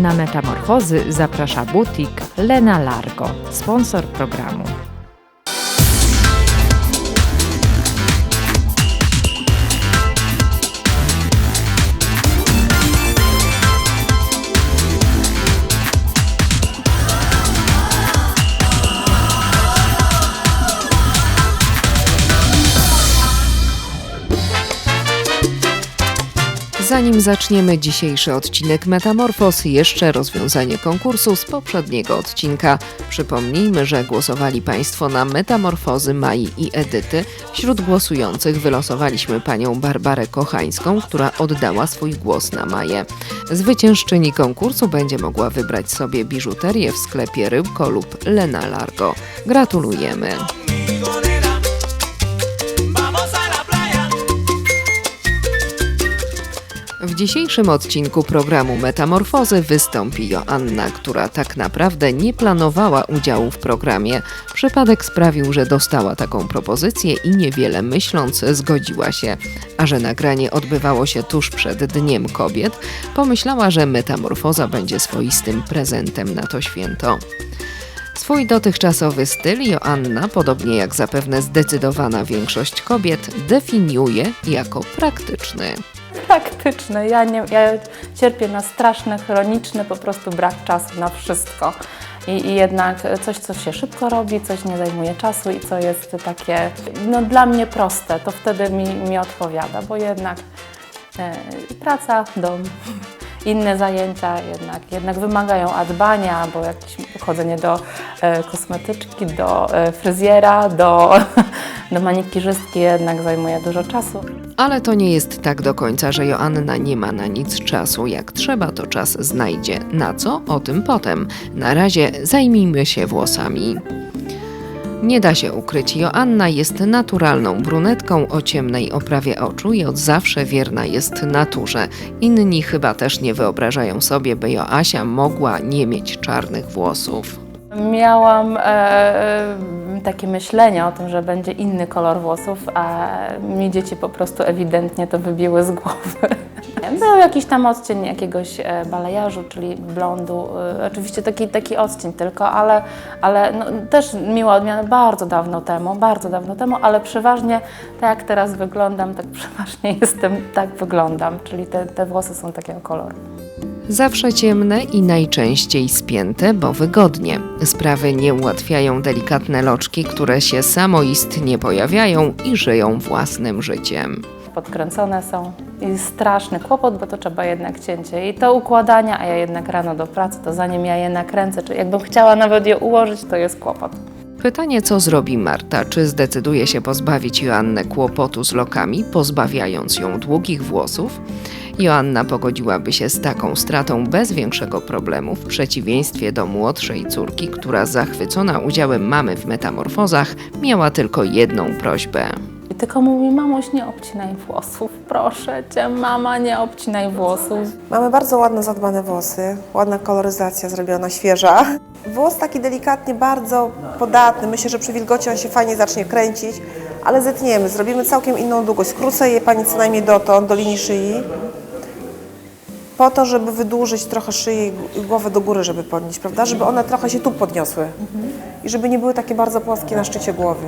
Na metamorfozy zaprasza butik Lena Largo, sponsor programu. Zanim zaczniemy dzisiejszy odcinek Metamorfos, jeszcze rozwiązanie konkursu z poprzedniego odcinka. Przypomnijmy, że głosowali Państwo na Metamorfozy Mai i Edyty. Wśród głosujących wylosowaliśmy panią Barbarę Kochańską, która oddała swój głos na Maję. Zwyciężczyni konkursu będzie mogła wybrać sobie biżuterię w sklepie Rybko lub Lena Largo. Gratulujemy! W dzisiejszym odcinku programu Metamorfozy wystąpi Joanna, która tak naprawdę nie planowała udziału w programie. Przypadek sprawił, że dostała taką propozycję i niewiele myśląc zgodziła się. A że nagranie odbywało się tuż przed Dniem Kobiet, pomyślała, że metamorfoza będzie swoistym prezentem na to święto. Swój dotychczasowy styl Joanna, podobnie jak zapewne zdecydowana większość kobiet, definiuje jako praktyczny. Praktyczne. Ja, nie, ja cierpię na straszny, chroniczny po prostu brak czasu na wszystko. I, I jednak coś, co się szybko robi, coś nie zajmuje czasu i co jest takie no, dla mnie proste, to wtedy mi, mi odpowiada, bo jednak e, praca, dom, inne zajęcia jednak, jednak wymagają a bo jakieś chodzenie do e, kosmetyczki, do e, fryzjera, do, do manikirzystki jednak zajmuje dużo czasu. Ale to nie jest tak do końca, że Joanna nie ma na nic czasu. Jak trzeba, to czas znajdzie. Na co? O tym potem. Na razie zajmijmy się włosami. Nie da się ukryć, Joanna jest naturalną brunetką o ciemnej oprawie oczu i od zawsze wierna jest naturze. Inni chyba też nie wyobrażają sobie, by Joasia mogła nie mieć czarnych włosów. Miałam e, e, takie myślenie o tym, że będzie inny kolor włosów, a mi dzieci po prostu ewidentnie to wybiły z głowy. Był jakiś tam odcień jakiegoś e, balajażu, czyli blondu. E, oczywiście taki, taki odcień tylko, ale, ale no, też miła odmiana bardzo dawno temu, bardzo dawno temu, ale przeważnie tak jak teraz wyglądam, tak przeważnie jestem, tak wyglądam, czyli te, te włosy są takiego koloru. Zawsze ciemne i najczęściej spięte, bo wygodnie. Sprawy nie ułatwiają delikatne loczki, które się samoistnie pojawiają i żyją własnym życiem. podkręcone są i straszny kłopot, bo to trzeba jednak cięcie i to układania, a ja jednak rano do pracy, to zanim ja je nakręcę, czy jakbym chciała nawet je ułożyć, to jest kłopot. Pytanie, co zrobi Marta? Czy zdecyduje się pozbawić Joannę kłopotu z lokami, pozbawiając ją długich włosów? Joanna pogodziłaby się z taką stratą bez większego problemu, w przeciwieństwie do młodszej córki, która zachwycona udziałem mamy w metamorfozach miała tylko jedną prośbę. Tylko mówi, mamuś, nie obcinaj włosów, proszę cię, mama, nie obcinaj włosów. Mamy bardzo ładne, zadbane włosy, ładna koloryzacja zrobiona, świeża. Włos taki delikatnie, bardzo podatny. Myślę, że przy wilgoci on się fajnie zacznie kręcić, ale zetniemy, zrobimy całkiem inną długość. Skrócę je Pani co najmniej dotąd, do linii szyi, po to, żeby wydłużyć trochę szyję i głowę do góry, żeby podnieść, prawda? Żeby one trochę się tu podniosły i żeby nie były takie bardzo płaskie na szczycie głowy.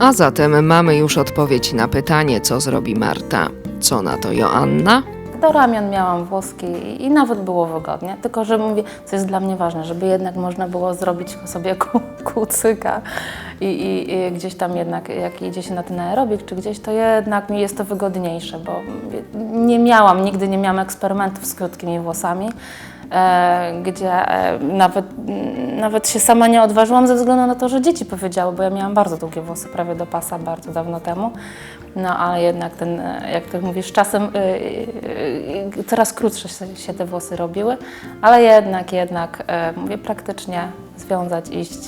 A zatem mamy już odpowiedź na pytanie, co zrobi Marta. Co na to Joanna? Do ramion miałam włoski i, nawet było wygodnie, tylko że mówię, co jest dla mnie ważne, żeby jednak można było zrobić sobie ku, kucyka i, i, i gdzieś tam jednak, jak idzie się na ten aerobik czy gdzieś, to jednak mi jest to wygodniejsze, bo nie miałam, nigdy nie miałam eksperymentów z krótkimi włosami, gdzie e, nawet, nawet się sama nie odważyłam ze względu na to, że dzieci powiedziały, bo ja miałam bardzo długie włosy, prawie do pasa bardzo dawno temu. No ale jednak ten, e, jak ty mówisz, czasem coraz krótsze się- te włosy robiły, ale jednak, jednak, e, mówię, praktycznie związać, iść.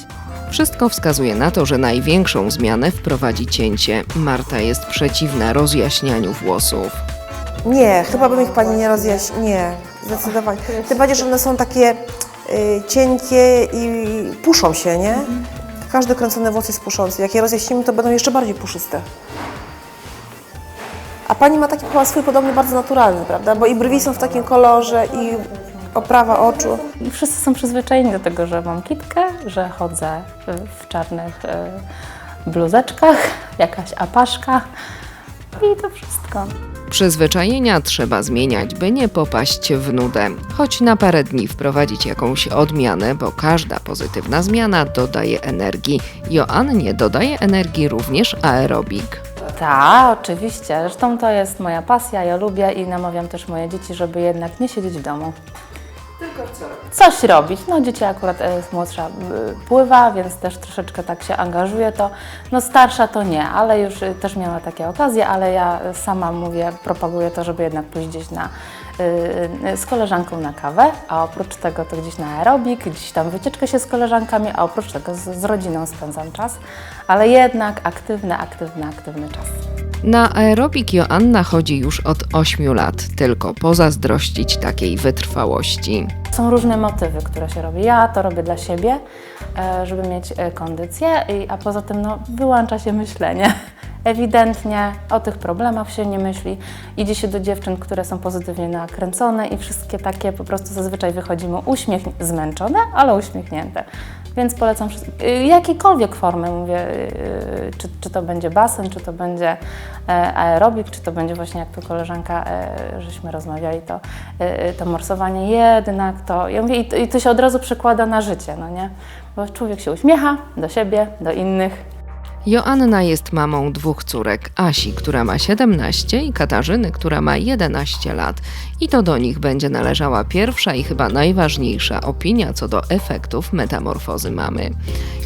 Wszystko wskazuje na to, że największą zmianę wprowadzi cięcie. Marta jest przeciwna rozjaśnianiu włosów. Nie, chyba bym ich Pani nie rozjaśniła. Nie, zdecydowanie. Tym bardziej, że one są takie y, cienkie i puszą się, nie? Każdy kręcony włos jest puszący. Jak je rozjaśnimy, to będą jeszcze bardziej puszyste. A Pani ma taki chyba swój podobny, bardzo naturalny, prawda? Bo i brwi są w takim kolorze i oprawa oczu. Wszyscy są przyzwyczajeni do tego, że mam kitkę, że chodzę w- czarnych e, bluzeczkach, jakaś apaszka i to wszystko. Przyzwyczajenia trzeba zmieniać, by nie popaść w nudę. Choć na parę dni wprowadzić jakąś odmianę, bo każda pozytywna zmiana dodaje energii. Joannie dodaje energii również aerobik. Tak, oczywiście. Zresztą to jest moja pasja, ja lubię i namawiam też moje dzieci, żeby jednak nie siedzieć w domu. Tylko co? Coś robić. No dzieci akurat e, jest młodsza y, pływa, więc też troszeczkę tak się angażuje to. No starsza to nie, ale już y, też miała takie okazje, ale ja sama mówię, propaguję to, żeby jednak pójść gdzieś na, y, z koleżanką na kawę, a oprócz tego to gdzieś na aerobik, gdzieś tam wycieczkę się z koleżankami, a oprócz tego z, z rodziną spędzam czas, ale jednak aktywny, aktywny, aktywny czas. Na aerobik Joanna chodzi już od 8 lat, tylko pozazdrościć takiej wytrwałości. Są różne motywy, które się robi. Ja to robię dla siebie, żeby mieć e, kondycję, a poza tym no, wyłącza się myślenie. Ewidentnie o tych problemach się nie myśli. Idzie się do dziewczyn, które są pozytywnie nakręcone i wszystkie takie po prostu zazwyczaj wychodzimy uśmiech zmęczone, ale uśmiechnięte. Więc polecam y, jakiejkolwiek formy, mówię, y, czy, czy to będzie basen, czy to będzie e, aerobik, czy to będzie właśnie jak tu koleżanka, e, żeśmy rozmawiali, to, e, to morsowanie jednak to, ja mówię, i to się od razu przekłada na życie, no nie? Bo człowiek się uśmiecha do siebie, do innych, Joanna jest mamą dwóch córek, Asi, która ma 17 i Katarzyny, która ma 11 lat. I to do nich będzie należała pierwsza i chyba najważniejsza opinia co do efektów metamorfozy mamy.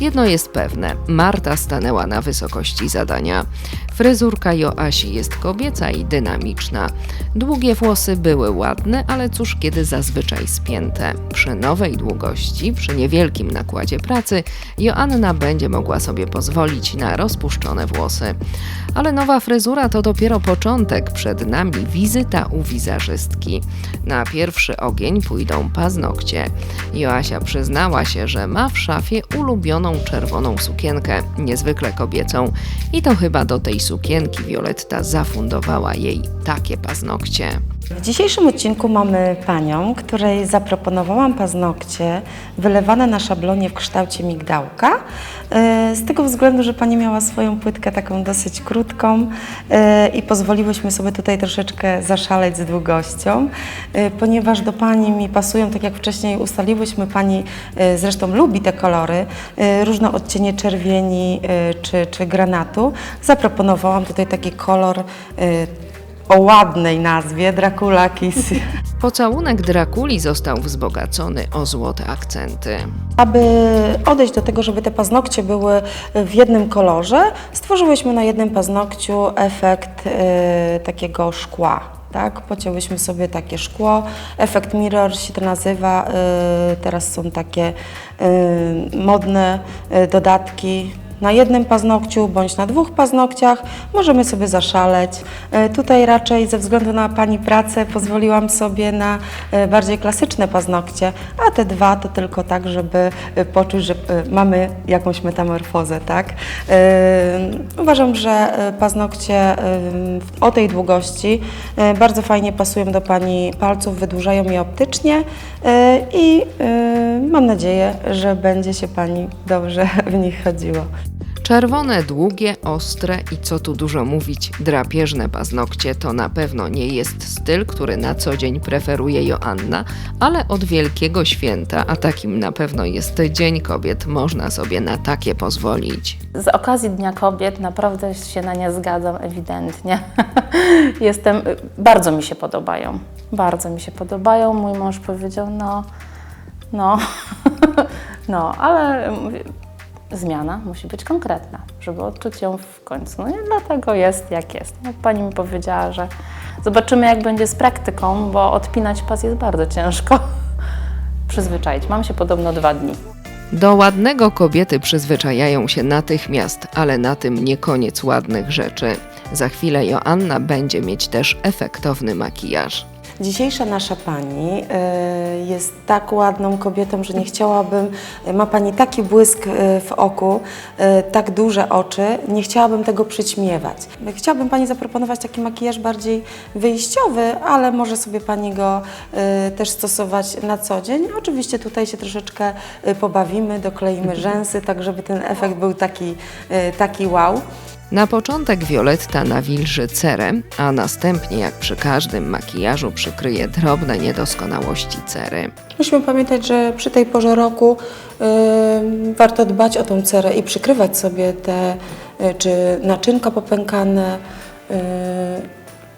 Jedno jest pewne, Marta stanęła na wysokości zadania. Fryzurka Joasi jest kobieca i dynamiczna. Długie włosy były ładne, ale cóż kiedy zazwyczaj spięte. Przy nowej długości, przy niewielkim nakładzie pracy, Joanna będzie mogła sobie pozwolić na rozpuszczone włosy. Ale nowa fryzura to dopiero początek, przed nami wizyta u wizerzystki. Na pierwszy ogień pójdą paznokcie. Joasia przyznała się, że ma w szafie ulubioną czerwoną sukienkę, niezwykle kobiecą. I to chyba do tej sukienki Violetta zafundowała jej takie paznokcie. W dzisiejszym odcinku mamy panią, której zaproponowałam paznokcie wylewane na szablonie w kształcie migdałka. e, Z tego względu, że pani miała swoją płytkę taką dosyć krótką e, i pozwoliłyśmy sobie tutaj troszeczkę zaszaleć z długością, e, ponieważ do pani mi pasują, tak jak wcześniej ustaliłyśmy, pani zresztą lubi te kolory, różne odcienie czerwieni czy, czy granatu. Zaproponowałam tutaj taki kolor o ładnej nazwie Dracula Kiss. Pocałunek Drakuli został wzbogacony o złote akcenty. Aby odejść do tego, żeby te paznokcie były w jednym kolorze, stworzyłyśmy na jednym paznokciu efekt e, takiego szkła. Tak? Pocięłyśmy sobie takie szkło. Efekt mirror się to nazywa. e, teraz są takie e, modne dodatki na jednym paznokciu bądź na dwóch paznokciach możemy sobie zaszaleć. E, Tutaj raczej ze względu na Pani pracę pozwoliłam sobie na e, bardziej klasyczne paznokcie, a te dwa to tylko tak, żeby e, poczuć, że mamy jakąś metamorfozę, tak? Uważam, że paznokcie o tej długości bardzo fajnie pasują do Pani palców, wydłużają je optycznie i mam nadzieję, że będzie się Pani dobrze w nich chodziło. Czerwone, długie, ostre i co tu dużo mówić, drapieżne paznokcie to na pewno nie jest styl, który na co dzień preferuje Joanna, ale od Wielkiego Święta, a takim na pewno jest Dzień Kobiet, można sobie na takie pozwolić. Z okazji Dnia Kobiet naprawdę się na nie zgadzam, ewidentnie. Jestem, bardzo mi się podobają. Bardzo mi się podobają. Mój mąż powiedział, no, no, no, ale zmiana musi być konkretna, żeby odczuć ją w końcu. No i dlatego jest jak jest. No, pani mi powiedziała, że zobaczymy jak będzie z praktyką, bo odpinać pas jest bardzo ciężko. Przyzwyczaić. Mam się podobno dwa dni. Do ładnego kobiety przyzwyczajają się natychmiast, ale na tym nie koniec ładnych rzeczy. Za chwilę Joanna będzie mieć też efektowny makijaż. Dzisiejsza nasza pani e, jest tak ładną kobietą, że nie chciałabym, ma pani taki błysk e, w oku, e, tak duże oczy, nie chciałabym tego przyćmiewać. Chciałabym pani zaproponować taki makijaż bardziej wyjściowy, ale może sobie pani go też stosować na co dzień. Oczywiście tutaj się troszeczkę pobawimy, dokleimy rzęsy, tak żeby ten efekt był taki, taki wow. Na początek Violetta nawilży cerę, a następnie, jak przy każdym makijażu, przykryje drobne niedoskonałości cery. Musimy pamiętać, że przy tej porze roku y, warto dbać o tą cerę i przykrywać sobie te, y, czy naczynka popękane, y,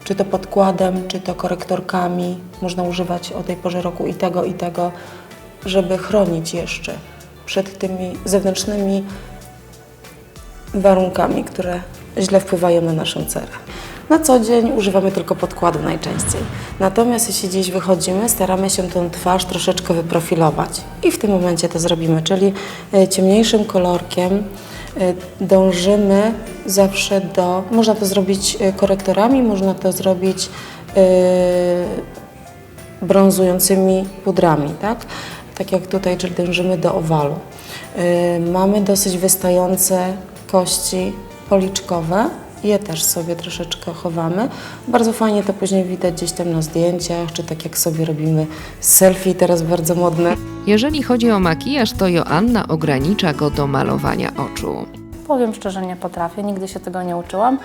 czy to podkładem, czy to korektorkami. Można używać o tej porze roku i tego, i tego, żeby chronić jeszcze przed tymi zewnętrznymi warunkami, które źle wpływają na naszą cerę. Na co dzień używamy tylko podkładu najczęściej. Natomiast jeśli gdzieś wychodzimy, staramy się tą twarz troszeczkę wyprofilować i w tym momencie to zrobimy, czyli e, ciemniejszym kolorkiem e, dążymy zawsze do, można to zrobić e, korektorami, można to zrobić brązującymi pudrami, tak? Tak jak tutaj, czyli dążymy do owalu. Mamy dosyć wystające kości policzkowe. Je też sobie troszeczkę chowamy. Bardzo fajnie to później widać gdzieś tam na zdjęciach, czy tak jak sobie robimy selfie, teraz bardzo modne. Jeżeli chodzi o makijaż, to Joanna ogranicza go do malowania oczu. Powiem szczerze, nie potrafię, nigdy się tego nie uczyłam.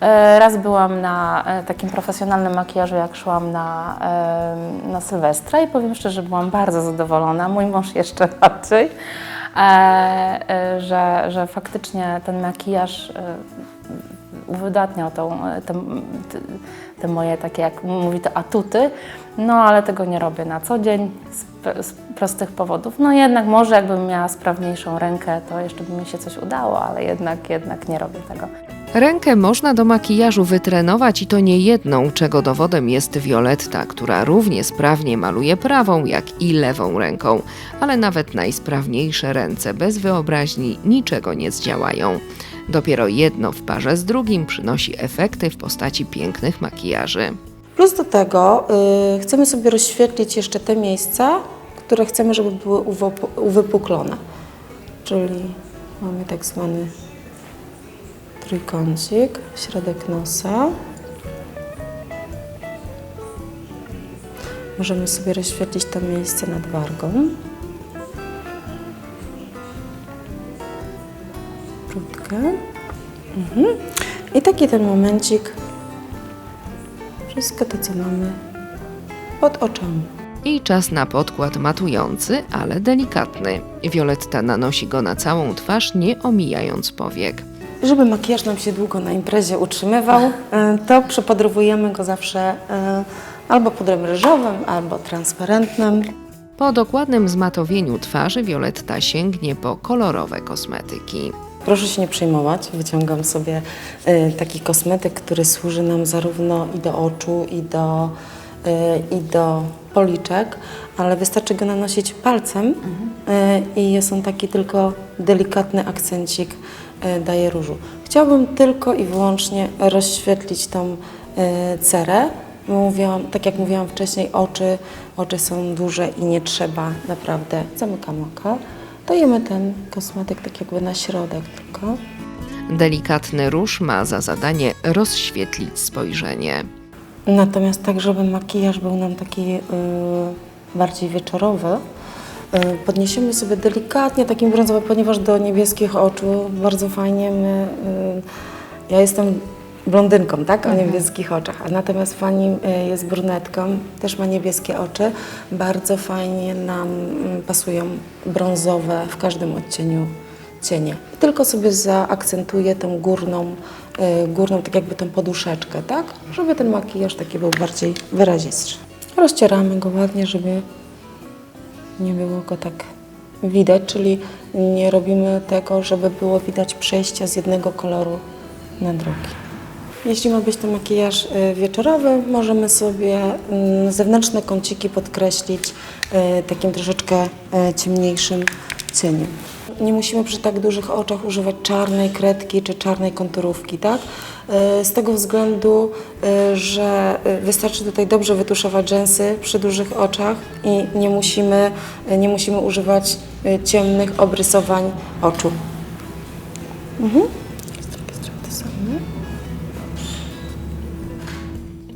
E, Raz byłam na e, takim profesjonalnym makijażu, jak szłam na, e, na Sylwestra i powiem szczerze, byłam bardzo zadowolona, mój mąż jeszcze bardziej, e, że, że faktycznie ten makijaż e, uwydatniał tą, e, te, te, te moje takie, jak mówi to, atuty, no ale tego nie robię na co dzień z, z prostych powodów. No jednak może jakbym miała sprawniejszą rękę, to jeszcze by mi się coś udało, ale jednak, jednak nie robię tego. Rękę można do makijażu wytrenować i to nie jedną, czego dowodem jest Violetta, która równie sprawnie maluje prawą, jak i lewą ręką, ale nawet najsprawniejsze ręce bez wyobraźni niczego nie zdziałają. Dopiero jedno w parze z drugim przynosi efekty w postaci pięknych makijaży. Plus do tego y, chcemy sobie rozświetlić jeszcze te miejsca, które chcemy, żeby były uwypuklone. Czyli mamy tak zwany trójkącik, środek nosa. Możemy sobie rozświetlić to miejsce nad wargą. Brudkę. Mhm. I taki ten momencik wszystko to, co mamy pod oczami. I czas na podkład matujący, ale delikatny. Violetta nanosi go na całą twarz, nie omijając powiek. Żeby makijaż nam się długo na imprezie utrzymywał, e, to przypodrowujemy go zawsze e, albo pudrem ryżowym, albo transparentnym. Po dokładnym zmatowieniu twarzy Violetta sięgnie po kolorowe kosmetyki. Proszę się nie przejmować, wyciągam sobie e, taki kosmetyk, który służy nam zarówno i do oczu, i do, i do policzek, ale wystarczy go nanosić palcem e, i jest on taki tylko delikatny akcencik e, daje różu. Chciałabym tylko i wyłącznie rozświetlić tą e, cerę. Mówiłam, tak jak mówiłam wcześniej, oczy, oczy są duże i nie trzeba naprawdę. Zamykam oka. Dajemy ten kosmetyk tak jakby na środek tylko. Delikatny róż ma za zadanie rozświetlić spojrzenie. Natomiast tak, żeby makijaż był nam taki y, bardziej wieczorowy, podniesiemy sobie delikatnie takim brązowym, ponieważ do niebieskich oczu bardzo fajnie my, y, ja jestem blondynką, tak, o niebieskich oczach, a natomiast pani y, jest brunetką, też ma niebieskie oczy, bardzo fajnie nam mm, pasują brązowe w każdym odcieniu cienie. Tylko sobie zaakcentuję tą górną, górną tak jakby tą poduszeczkę, tak? Żeby ten makijaż taki był bardziej wyrazistszy. Rozcieramy go ładnie, żeby nie było go tak widać, czyli nie robimy tego, żeby było widać przejścia z jednego koloru na drugi. Jeśli ma być to makijaż y, wieczorowy, możemy sobie mm, zewnętrzne kąciki podkreślić y, takim troszeczkę y, ciemniejszym cieniem. nie musimy przy tak dużych oczach używać czarnej kredki czy czarnej konturówki, tak? E, Z tego względu, e, że e, wystarczy tutaj dobrze wytuszować rzęsy przy dużych oczach i nie musimy, nie musimy używać ciemnych obrysowań oczu. Mhm.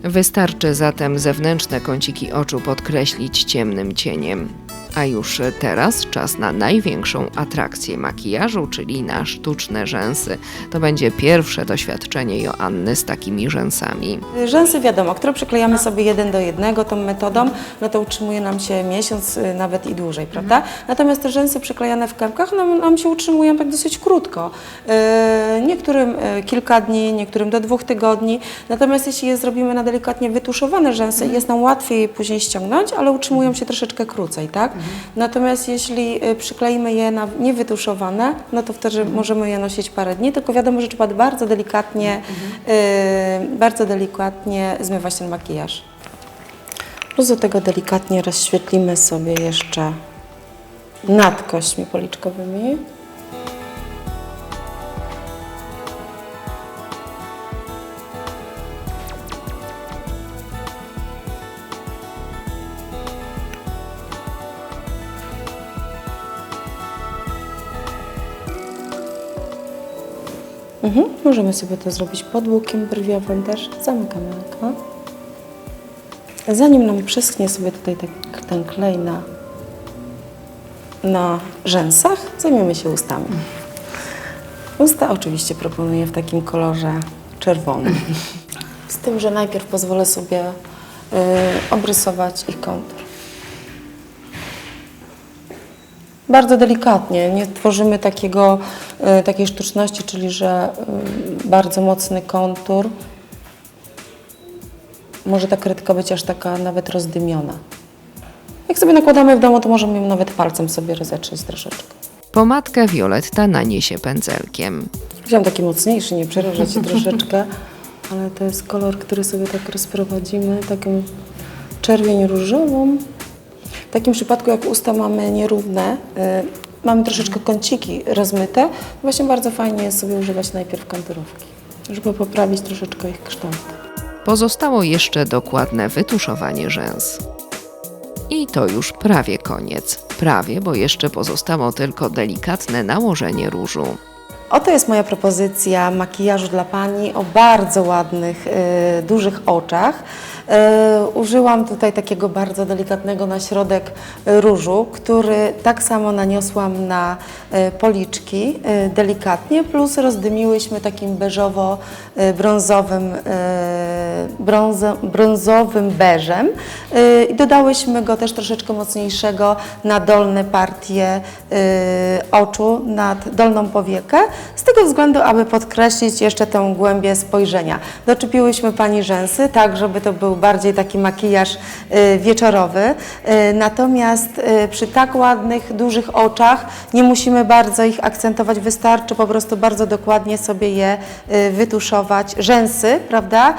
Wystarczy zatem zewnętrzne kąciki oczu podkreślić ciemnym cieniem. A już teraz czas na największą atrakcję makijażu, czyli na sztuczne rzęsy. To będzie pierwsze doświadczenie Joanny z takimi rzęsami. Rzęsy wiadomo, które przyklejamy sobie jeden do jednego tą metodą, no to utrzymuje nam się miesiąc, y, nawet i dłużej, prawda? Natomiast te rzęsy przyklejane w kępkach nam, nam się utrzymują tak dosyć krótko. Y, Niektórym y, kilka dni, niektórym do dwóch tygodni. Natomiast jeśli je zrobimy na delikatnie wytuszowane rzęsy, jest nam łatwiej je później ściągnąć, ale utrzymują się troszeczkę krócej, tak? Natomiast jeśli y, przykleimy je na niewytuszowane, no to wtedy możemy je nosić parę dni, tylko wiadomo, że trzeba bardzo delikatnie, y, bardzo delikatnie zmywać ten makijaż. Plus do tego delikatnie rozświetlimy sobie jeszcze nad kośćmi policzkowymi. Mhm. Możemy sobie to zrobić pod łukiem brwiowym też. Zamykamy oko. Zanim nam przeschnie sobie tutaj tak, ten klej na, na rzęsach, zajmiemy się ustami. Usta oczywiście proponuję w takim kolorze czerwonym. Z tym, że najpierw pozwolę sobie y, obrysować ich kontur. Bardzo delikatnie, nie tworzymy takiego, y, takiej sztuczności, czyli że y, bardzo mocny kontur. Może ta kredka być aż taka nawet rozdymiona. Jak sobie nakładamy w domu, to możemy ją nawet palcem sobie rozetrzeć troszeczkę. Pomadkę Violetta naniesie pędzelkiem. Wziąłem taki mocniejszy, nie przeraża Cię troszeczkę, ale to jest kolor, który sobie tak rozprowadzimy, taką czerwień różową. W takim przypadku, jak usta mamy nierówne, y, mamy troszeczkę kąciki rozmyte, właśnie bardzo fajnie jest sobie używać najpierw kantorówki, żeby poprawić troszeczkę ich kształt. Pozostało jeszcze dokładne wytuszowanie rzęs. I to już prawie koniec. Prawie, bo jeszcze pozostało tylko delikatne nałożenie różu. Oto jest moja propozycja makijażu dla Pani o bardzo ładnych, y, dużych oczach. Y, użyłam tutaj takiego bardzo delikatnego na środek y, różu, który tak samo naniosłam na y, policzki y, delikatnie, plus rozdymiłyśmy takim beżowo-brązowym brązo, brązowym beżem y, i dodałyśmy go też troszeczkę mocniejszego na dolne partie y, oczu, nad dolną powiekę, z tego względu, aby podkreślić jeszcze tę głębię spojrzenia. Doczepiłyśmy Pani rzęsy, tak żeby to był bardziej taki makijaż y, wieczorowy, y, natomiast y, przy tak ładnych, dużych oczach nie musimy bardzo ich akcentować, wystarczy po prostu bardzo dokładnie sobie je wytuszować, rzęsy, prawda,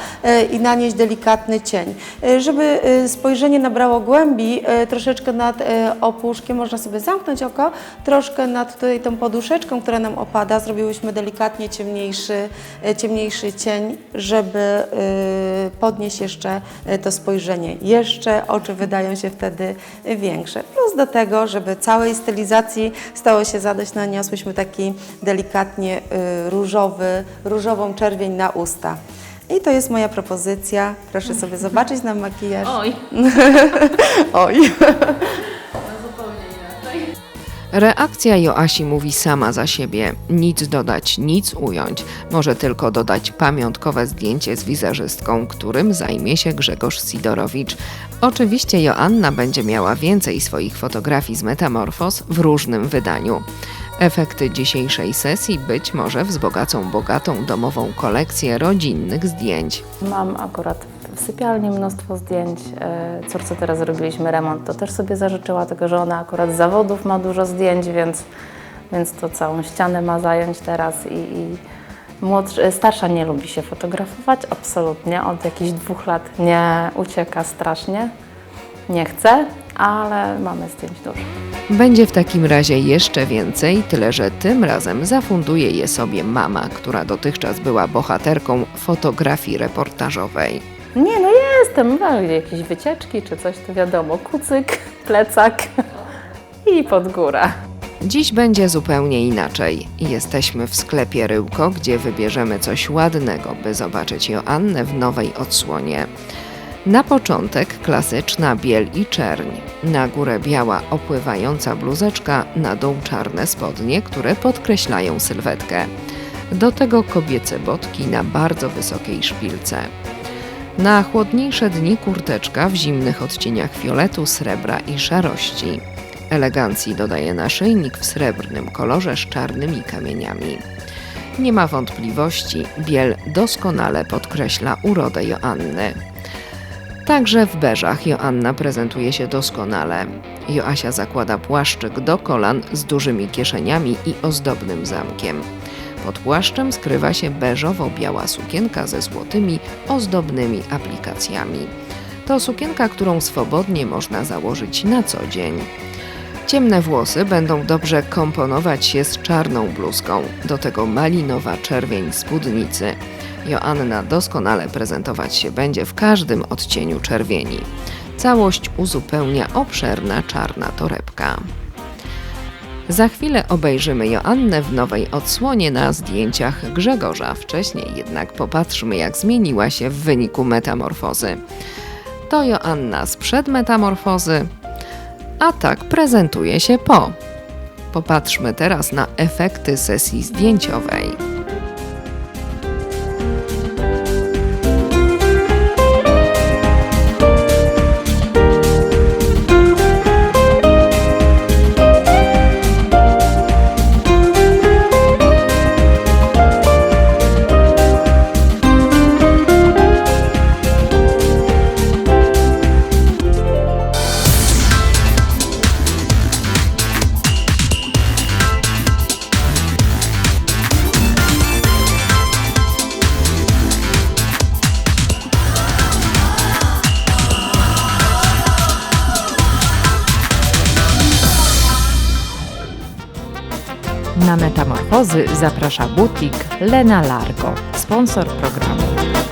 i nanieść delikatny cień. Żeby spojrzenie nabrało głębi, troszeczkę nad opuszkiem można sobie zamknąć oko, troszkę nad tutaj tą poduszeczką, która nam opada, zrobiłyśmy delikatnie ciemniejszy, y, ciemniejszy cień, żeby y, podnieść jeszcze y, to spojrzenie. Jeszcze oczy wydają się wtedy większe. Plus do tego, żeby całej stylizacji stało się zadość, naniosłyśmy taki delikatnie różowy, różową czerwień na usta. I to jest moja propozycja. Proszę sobie zobaczyć na makijaż. Oj, Oj. Reakcja Joasi mówi sama za siebie. Nic dodać, nic ująć. Może tylko dodać pamiątkowe zdjęcie z wizerzystką, którym zajmie się Grzegorz Sidorowicz. Oczywiście Joanna będzie miała więcej swoich fotografii z Metamorfos w różnym wydaniu. Efekty dzisiejszej sesji być może wzbogacą bogatą domową kolekcję rodzinnych zdjęć. mam akurat w sypialni mnóstwo zdjęć. E, Córce teraz zrobiliśmy remont, to też sobie zażyczyła tego, że ona akurat z zawodów ma dużo zdjęć, więc, więc to całą ścianę ma zająć teraz i, i młodszy, starsza nie lubi się fotografować, absolutnie. Od jakichś dwóch lat nie ucieka strasznie, nie chce, ale mamy zdjęć dużo. Będzie w takim razie jeszcze więcej, tyle że tym razem zafunduje je sobie mama, która dotychczas była bohaterką fotografii reportażowej. Nie, no jestem, no, jakieś wycieczki czy coś, to wiadomo, kucyk, plecak i pod górę. Dziś będzie zupełnie inaczej. Jesteśmy w sklepie Ryłko, gdzie wybierzemy coś ładnego, by zobaczyć Joannę w nowej odsłonie. Na początek klasyczna biel i czerń. Na górę biała opływająca bluzeczka, na dół czarne spodnie, które podkreślają sylwetkę. Do tego kobiece botki na bardzo wysokiej szpilce. Na chłodniejsze dni kurteczka w zimnych odcieniach fioletu, srebra i szarości. Elegancji dodaje naszyjnik w srebrnym kolorze z czarnymi kamieniami. Nie ma wątpliwości, biel doskonale podkreśla urodę Joanny. Także w beżach Joanna prezentuje się doskonale. Joasia zakłada płaszczyk do kolan z dużymi kieszeniami i ozdobnym zamkiem. Pod płaszczem skrywa się beżowo-biała sukienka ze złotymi, ozdobnymi aplikacjami. To sukienka, którą swobodnie można założyć na co dzień. Ciemne włosy będą dobrze komponować się z czarną bluzką, do tego malinowa czerwień spódnicy. Joanna doskonale prezentować się będzie w każdym odcieniu czerwieni. Całość uzupełnia obszerna czarna torebka. Za chwilę obejrzymy Joannę w nowej odsłonie na zdjęciach Grzegorza. Wcześniej jednak popatrzmy, jak zmieniła się w wyniku metamorfozy. To Joanna sprzed metamorfozy, a tak prezentuje się po. Popatrzmy teraz na efekty sesji zdjęciowej. Zaprasza butik Lena Largo, sponsor programu.